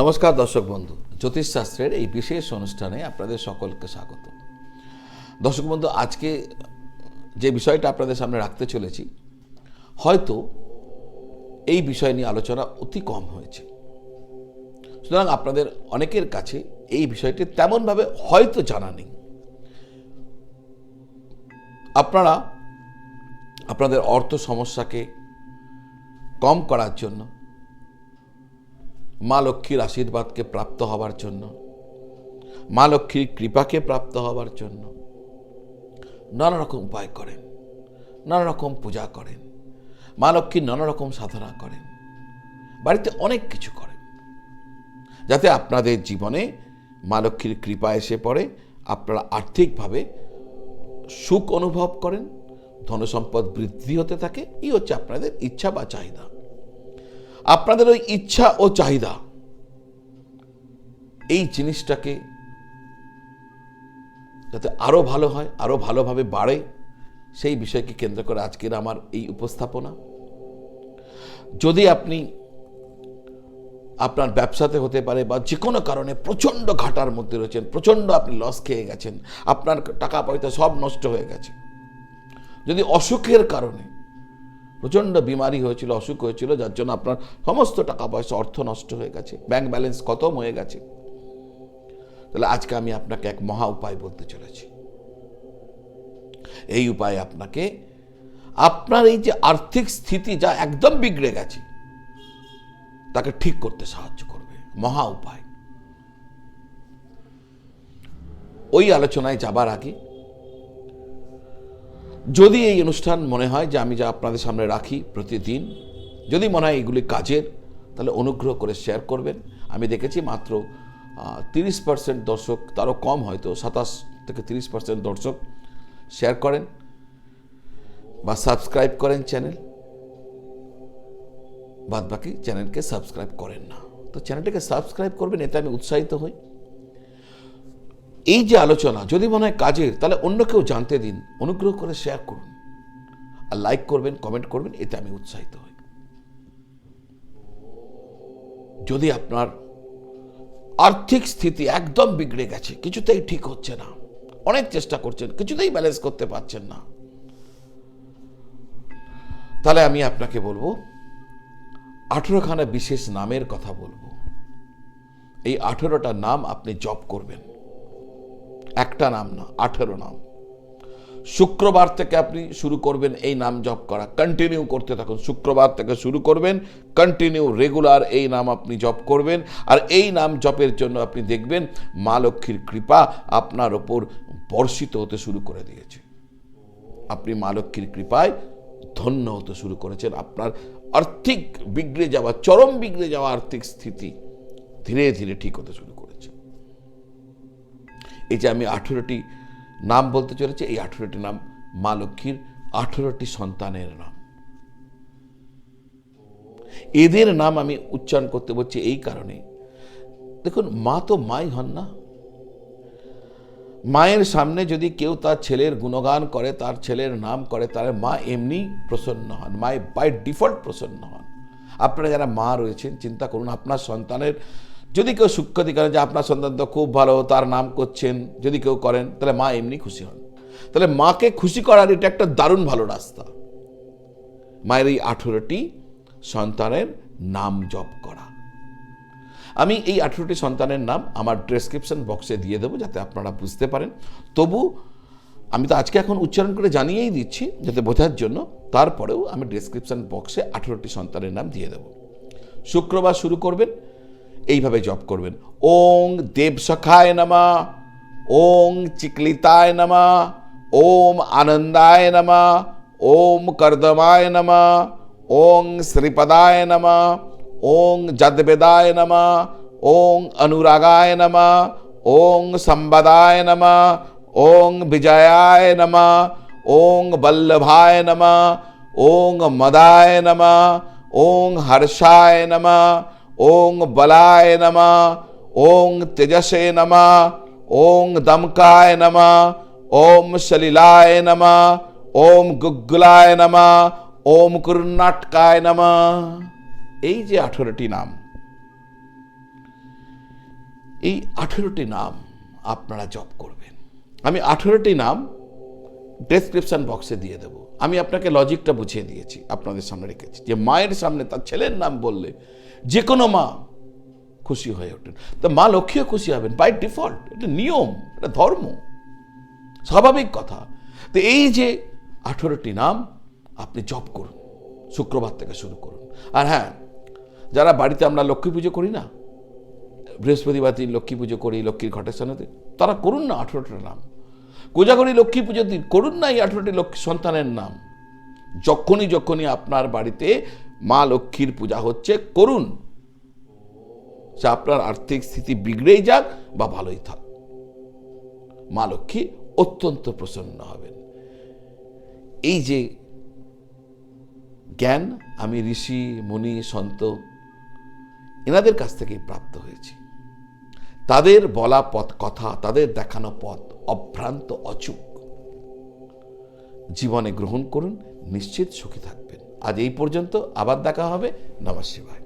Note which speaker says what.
Speaker 1: নমস্কার দর্শক বন্ধু জ্যোতিষশাস্ত্রের এই বিশেষ অনুষ্ঠানে আপনাদের সকলকে স্বাগত। দর্শক বন্ধু, আজকে যে বিষয়টা আপনাদের সামনে রাখতে চলেছি, হয়তো এই বিষয় নিয়ে আলোচনা অতি কম হয়েছে। সুতরাং আপনাদের অনেকের কাছে এই বিষয়টি তেমনভাবে হয়তো জানা নেই। আপনারা আপনাদের অর্থ সমস্যাকে কম করার জন্য মা লক্ষ্মীর আশীর্বাদকে প্রাপ্ত হবার জন্য, মা লক্ষ্মীর কৃপাকে প্রাপ্ত হবার জন্য নানা রকম উপায় করেন, নানা রকম পূজা করেন, মা লক্ষ্মীর নানা রকম সাধনা করেন, বাড়িতে অনেক কিছু করেন, যাতে আপনাদের জীবনে মা লক্ষ্মীর কৃপা এসে পড়ে, আপনারা আর্থিকভাবে সুখ অনুভব করেন, ধনসম্পদ বৃদ্ধি হতে থাকে, এই হচ্ছে আপনাদের ইচ্ছা বা চাহিদা। আপনাদের ওই ইচ্ছা ও চাহিদা। এই জিনিসটাকে যাতে আরও ভালো হয় আরও ভালোভাবে বাড়ে, সেই বিষয়কে কেন্দ্র করে আজকের আমার এই উপস্থাপনা। যদি আপনি আপনার ব্যবসাতে হতে পারে বা যে কোনো কারণে প্রচণ্ড ঘাটার মধ্যে রয়েছেন, প্রচণ্ড আপনি লস খেয়ে গেছেন, আপনার টাকা পয়সা সব নষ্ট হয়ে গেছে। যদি অসুখের কারণে প্রচণ্ড বিমারি হয়েছিল, অসুখ হয়েছিল, যার জন্য আপনার সমস্ত টাকা পয়সা, অর্থ নষ্ট হয়ে গেছে। ব্যাংক ব্যালেন্স খতম হয়ে গেছে। তাহলে আজকে আমি আপনাকে এক মহা উপায় বলতে চলেছি। এই উপায় আপনাকে, আপনার এই যে আর্থিক স্থিতি যা একদম বিগড়ে গেছে, তাকে ঠিক করতে সাহায্য করবে। মহা উপায়। ওই আলোচনায় যাবার আগে যদি এই অনুষ্ঠান মনে হয় যে আমি যা আপনাদের সামনে রাখি প্রতিদিন, যদি মনে হয় এগুলি কাজের, তাহলে অনুগ্রহ করে শেয়ার করবেন। আমি দেখেছি মাত্র তিরিশ পার্সেন্ট দর্শক, তারও কম হয়তো, সাতাশ থেকে তিরিশ পার্সেন্ট দর্শক শেয়ার করেন বা সাবস্ক্রাইব করেন চ্যানেল বাদ বাকি চ্যানেলকে সাবস্ক্রাইব করেন না। তো চ্যানেলটাকে সাবস্ক্রাইব করবেন, এতে আমি উৎসাহিত হই। এই যে আলোচনা, যদি মনে হয় কাজের, তাহলে অন্য কেউ জানতে দিন। অনুগ্রহ করে শেয়ার করুন। আর লাইক করবেন কমেন্ট করবেন, এতে আমি উৎসাহিত হই। যদি আপনার আর্থিক স্থিতি একদম বিগড়ে গেছে, কিছুতেই ঠিক হচ্ছে না, অনেক চেষ্টা করছেন, কিছুতেই ব্যালেন্স করতে পারছেন না, তাহলে আমি আপনাকে বলব, আঠেরোখানা বিশেষ নামের কথা বলব। এই আঠেরোটা নাম আপনি জপ করবেন। একটা নাম না, আঠেরো নাম। শুক্রবার থেকে আপনি শুরু করবেন এই নাম জপ করা। কন্টিনিউ করতে থাকুন। শুক্রবার থেকে শুরু করবেন কন্টিনিউ রেগুলার এই নাম আপনি জপ করবেন। আর এই নাম জপের জন্য আপনি দেখবেন মা লক্ষ্মীর কৃপা আপনার ওপর বর্ষিত হতে শুরু করে দিয়েছে। আপনি মা লক্ষ্মীর কৃপায় ধন্য হতে শুরু করেছেন। আপনার আর্থিক বিগড়ে যাওয়া, চরম বিগড়ে যাওয়া আর্থিক স্থিতি ধীরে ধীরে ঠিক হতে শুরু এই যে আমি আঠেরোটি নাম বলতে চলেছি, এই আঠেরোটি নাম মা লক্ষ্মীর, আঠেরোটি সন্তানের নাম। এদের নাম আমি উচ্চারণ করতে বলছি এই কারণে দেখুন, মা তো মাই হন না। মায়ের সামনে যদি কেউ তার ছেলের গুণগান করে, তার ছেলের নাম করে, তার মা এমনি প্রসন্ন হন মায় বাই ডিফল্ট প্রসন্ন হন। আপনারা যারা মা রয়েছেন, চিন্তা করুন, আপনার সন্তানের যদি কেউ সূক্ষ্মতি করেন যে আপনার সন্তান তো খুব ভালো, তার নাম করছেন, যদি কেউ করেন, তাহলে মা এমনি খুশি হন। তাহলে মাকে খুশি করার এটা একটা দারুণ ভালো রাস্তা। মায়ের এই আঠেরোটি সন্তানের নাম জপ করা। আমি এই আঠেরোটি সন্তানের নাম আমার ডেসক্রিপশন বক্সে দিয়ে দেবো যাতে আপনারা বুঝতে পারেন। তবু আমি তো আজকে এখন উচ্চারণ করে জানিয়েই দিচ্ছি, যাতে বোঝার জন্য তারপরেও আমি ডেসক্রিপশন বক্সে আঠেরোটি সন্তানের নাম দিয়ে দেবো। শুক্রবার শুরু করবেন এইভাবে জপ করবেন। ওং দেবসখায় নামা, ওং চিকলিতায় নামা, ওম আনন্দায় নামা, ওম কর্দমায় নামা, ওং শ্রীপদায় নামা, ওং যদবেদায় নমা, ওং অনুরাগায় নমা, ওং সম্বদায় নমা, ওং বিজয়ায় নমা, ওং বল্লভায় নমা, ওং মদায় নমা, ওং হর্ষায় নমা ওং বলায় নমা, ওং তেজসে নমা, ওং দমকায় নমা, ওম সলিলায় নমা, ওম গুগ্গুলায় নমা, ওম কর্ণাটকায় নমা। এই যে আঠেরোটি নাম, এই আঠেরোটি নাম আপনারা জপ করবেন। আমি আঠেরোটি নাম ডেসক্রিপশন বক্সে দিয়ে দেবো। আমি আপনাকে লজিকটা বুঝিয়ে দিয়েছি, আপনাদের সামনে রেখেছি। যে মায়ের সামনে তার ছেলের নাম বললে যে কোনো মা খুশি হয়ে ওঠেন। তো মা লক্ষ্মীও খুশি হবেন বাই ডিফল্ট এটা নিয়ম, এটা ধর্ম, স্বাভাবিক কথা। তো এই যে আঠেরোটি নাম, আপনি জপ করুন, শুক্রবার থেকে শুরু করুন। আর হ্যাঁ যারা বাড়িতে আমরা লক্ষ্মী পুজো করি না, বৃহস্পতিবার দিন লক্ষ্মী পুজো করি, লক্ষ্মীর ঘটের সামনে তারা করুন না আঠেরোটা নাম। কোজাগরি লক্ষ্মী পুজোর দিন করুন না এই আঠেরোটি লক্ষ্মী সন্তানের নাম। যখনই যখনই আপনার বাড়িতে মা লক্ষ্মীর পূজা হচ্ছে করুন। সে আপনার আর্থিক স্থিতি বিগড়েই যাক বা ভালোই থাক। মা লক্ষ্মী অত্যন্ত প্রসন্ন হবেন। এই যে জ্ঞান আমি ঋষি, মুনি, সন্ত, এনাদের কাছ থেকেই প্রাপ্ত হয়েছি। তাদের বলা পথ কথা, তাদের দেখানো পথ অভ্রান্ত, অচুক। জীবনে গ্রহণ করুন, নিশ্চিত সুখী থাকবেন আজ এই পর্যন্ত আবার দেখা হবে নমঃ শিবায়